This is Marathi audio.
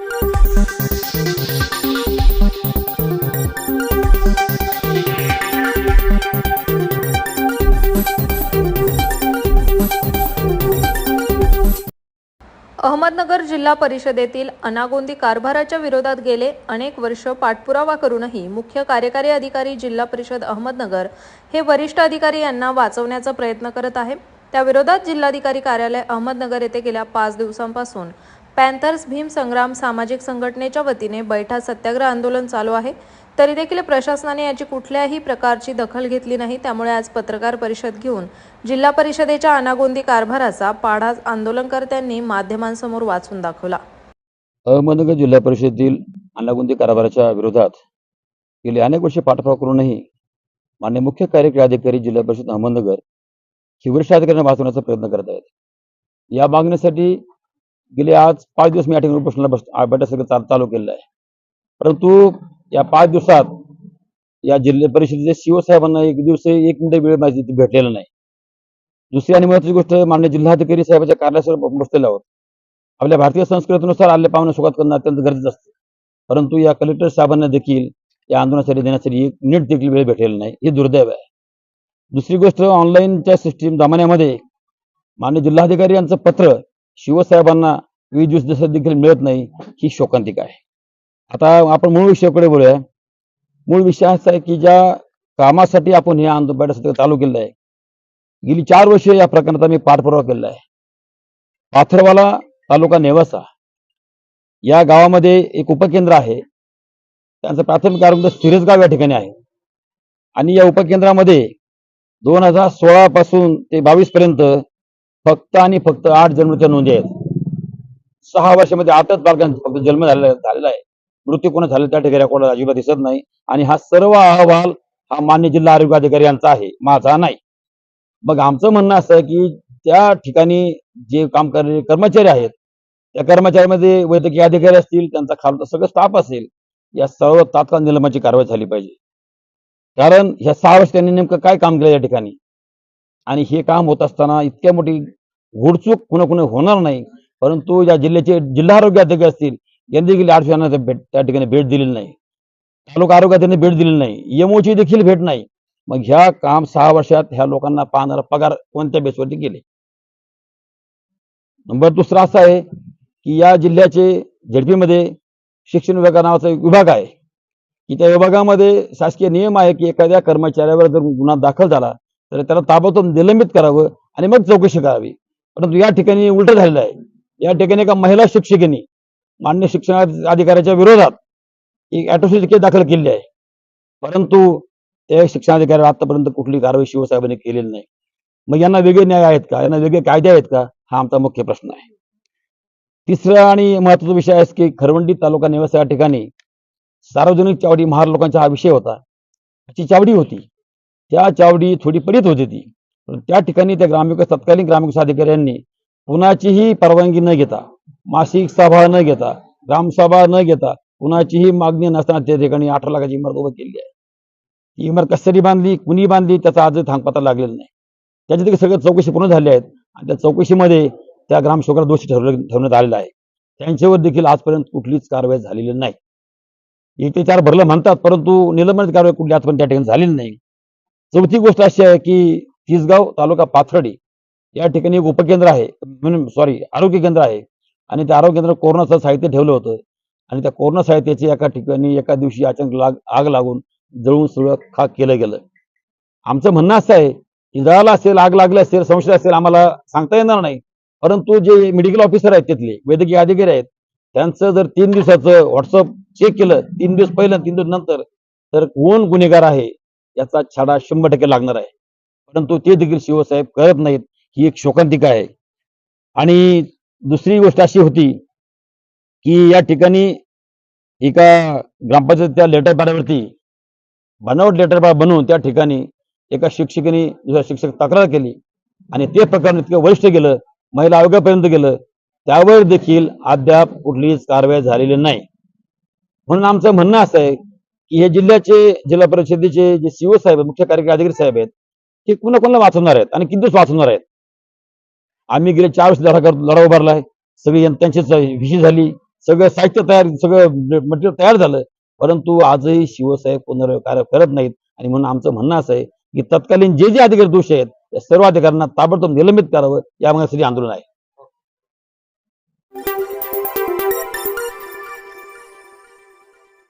अहमदनगर जिल्हा परिषदेतील अनागोंदी कारभाराच्या विरोधात गेले अनेक वर्ष पाठपुरावा करूनही मुख्य कार्यकारी अधिकारी जिल्हा परिषद अहमदनगर हे वरिष्ठ अधिकारी यांना वाचवण्याचा प्रयत्न करत आहे. त्याविरोधात जिल्हाधिकारी कार्यालय अहमदनगर येथे गेल्या पाच दिवसांपासून पॅन्थर्स भीम संग्राम सामाजिक संघटनेच्या वतीने बैठा सत्याग्रह आंदोलन चालू आहे. तरी देखील प्रशासनाने याची कुठल्याही प्रकारची दखल घेतली नाही. त्यामुळे आज पत्रकार परिषद घेऊन जिल्हा परिषदेच्या अनागोंदी कारभाराचा पाढा आंदोलनकर्त्यांनी माध्यमांसमोर वाचून दाखवला. अहमदनगर जिल्हा परिषदेतील अनागोंदी कारभाराच्या विरोधात गेली अनेक वर्षे पाठपुरावा करूनही मान्य मुख्य कार्यकारी अधिकारी जिल्हा परिषद अहमदनगर ही अधिकाऱ्यांना वाचवण्याचा प्रयत्न करत आहेत. या मागणीसाठी गेले आज पाच दिवस मी या ठिकाणी उपोषणाला बस चाल चालू केलेलं आहे. परंतु या पाच दिवसात या जिल्हा परिषदेच्या शिवसाहेबांना एक दिवस एक मिनिट वेळ माझी भेटलेला नाही. दुसरी आणि महत्वाची गोष्ट माननीय जिल्हाधिकारी साहेबांच्या कार्यालयासमोर बसलेले आहोत. आपल्या भारतीय संस्कृतीनुसार आले पाहुणे स्वागत करणं अत्यंत गरजेचं असतं. परंतु या कलेक्टर साहेबांना देखील या आंदोलनासाठी देण्यासाठी एक नीट देखील वेळ भेटलेला नाही. हे दुर्दैव आहे. दुसरी गोष्ट ऑनलाईनच्या सिस्टीम जमान्यामध्ये मान्य जिल्हाधिकारी यांचं पत्र शिवसाहेबांना वीस दिवस देखील मिळत नाही ही शोकांतिका आहे. आता आपण मूळ विषयाकडे बोलूया मूळ विषय असा आहे की ज्या कामासाठी आपण हे आंदोलन बैठक चालू केलं आहे गेली चार वर्ष या प्रकरणाचा मी पाठपुरावा केलेला आहे. पाथरवाला तालुका नेवासा या गावामध्ये एक उपकेंद्र आहे. त्यांचं प्राथमिक आरोग्य सिरसगाव या ठिकाणी आहे. आणि या उपकेंद्रामध्ये दोन हजार सोळा पासून ते बावीस पर्यंत फक्त आणि फक्त आठ जन्मच्या नोंदी आहेत. सहा वर्षामध्ये आठच बालकांचा फक्त जन्म झालेला झालेला आहे. मृत्यू कोणा झाले त्या ठिकाणी कोणाला अजिबात दिसत नाही. आणि हा सर्व अहवाल हा मान्य जिल्हा आरोग्य अधिकारी यांचा आहे माझा नाही. मग आमचं म्हणणं असं की त्या ठिकाणी जे काम करणारे कर्मचारी आहेत त्या कर्मचाऱ्यामध्ये वैद्यकीय अधिकारी असतील त्यांचा खालचा सगळं स्टाफ असेल या सर्व तात्काळ निलंबाची कारवाई झाली पाहिजे. कारण ह्या सहा वर्ष त्यांनी नेमकं काय काम केलं या ठिकाणी? आणि हे काम होत असताना इतक्या मोठी घोडचूक कुणा कुणा होणार नाही. परंतु या जिल्ह्याचे जिल्हा आरोग्य अधिकारी असतील यांनी देखील आठ त्या भेट त्या ठिकाणी भेट दिलेली नाही. तालुका आरोग्य अधिकाऱ्यांनी भेट दिलेली नाही. एमओची देखील भेट नाही. मग ह्या काम सहा वर्षात ह्या लोकांना पाहणारा पगार कोणत्या बेसवरती गेले? नंबर दुसरा असा आहे की या जिल्ह्याचे झेडपीमध्ये शिक्षण विभागा नावाचा एक विभाग आहे. की त्या विभागामध्ये शासकीय नियम आहे की एखाद्या कर्मचाऱ्यावर जर गुन्हा दाखल झाला तर त्याला ताबडतोब निलंबित करावं आणि मग चौकशी करावी. परंतु या ठिकाणी उलट झालेलं आहे. या ठिकाणी एका महिला शिक्षिकेने मान्य शिक्षण अधिकाऱ्याच्या विरोधात एक अॅट्रोसिटी केस दाखल केली आहे. परंतु त्या शिक्षणाधिकारी आतापर्यंत कुठली कारवाई शिवसाहेबांनी केलेली नाही. मग यांना वेगळे न्याय आहेत का? यांना वेगळे कायदे आहेत का? हा आमचा मुख्य प्रश्न आहे. तिसरा आणि महत्त्वाचा विषय आहे की खरवंडी तालुका निवासी या ठिकाणी सार्वजनिक चावडी महार लोकांचा हा विषय होता. त्याची चावडी होती. त्या चावडी थोडी पडीत होती ती. पण त्या ठिकाणी त्या ग्रामविकास तत्कालीन ग्रामविकास अधिकाऱ्यांनी कुणाचीही परवानगी न घेता मासिक सभा न घेता ग्रामसभा न घेता कुणाचीही मागणी नसताना त्या ठिकाणी अठरा लाखाची इमारत उभं केली आहे. ती इमारत कशासाठी बांधली कुणी बांधली त्याचा आज थांगपत्ता लागलेला नाही. त्याच्या देखील सगळं चौकशी पूर्ण झाली आहेत आणि त्या चौकशीमध्ये त्या ग्रामसेवकाला दोषी ठरवले ठरवण्यात आलेला आहे. त्यांच्यावर देखील आजपर्यंत कुठलीच कारवाई झालेली नाही. एक ते चार भरलं म्हणतात परंतु निलंबनाची कारवाई कुठली आजपर्यंत त्या ठिकाणी झालेली नाही. चौथी गोष्ट अशी आहे की तिसगाव तालुका पाथर्डी या ठिकाणी एक उपकेंद्र आहे म्हणून सॉरी आरोग्य केंद्र आहे. आणि त्या आरोग्य केंद्र कोरोनाचं साहित्य ठेवलं होतं. आणि त्या कोरोना साहित्याची एका ठिकाणी एका दिवशी अचानक लाग आग लागून जळून सगळं खाक केलं गेलं. आमचं म्हणणं असं आहे की जळाला असेल आग लागली असेल संशय असेल आम्हाला सांगता येणार नाही. परंतु जे मेडिकल ऑफिसर आहेत तिथले वैद्यकीय अधिकारी आहेत त्यांचं जर तीन दिवसाचं व्हॉट्सअप चेक केलं तीन दिवस पहिलं तीन दिवस नंतर तर कोण गुन्हेगार आहे? याचा छाडा शंभर टक्के लागणार आहे. परंतु ते देखील शिवसाहेब करत नाहीत ही एक शोकांतिका आहे. आणि दुसरी गोष्ट अशी होती की या ठिकाणी एका ग्रामपंचायतीच्या लेटर पॅडावरती बनावट लेटर पॅड बनवून त्या ठिकाणी एका शिक्षिकेने दुसऱ्या शिक्षक तक्रार केली. आणि ते प्रकरण इतकं वरिष्ठ गेलं महिला आयोगापर्यंत गेलं त्यावर देखील अद्याप कुठलीच कारवाई झालेली नाही. म्हणून आमचं म्हणणं असं आहे की हे जिल्ह्याचे जिल्हा परिषदेचे जे सीओ साहेब आहेत, मुख्य कार्यकारी अधिकारी साहेब आहेत ते कुणा कोणाला वाचवणार आहेत आणि किती दिवस वाचवणार आहेत? आम्ही गेले चार वर्ष लढा कर लढा आहे. सगळी यंत्रांची विषय झाली. सगळं साहित्य तयार सगळं मटेरियल तयार झालं. परंतु आजही शिवसाहेब पुनर्कार्य करत नाहीत आणि म्हणून आमचं म्हणणं असं आहे की तत्कालीन जे जे अधिकारी दोषी आहेत त्या सर्व अधिकाऱ्यांना ताबडतोब निलंबित करावं या मागण्यासाठी आंदोलन आहे.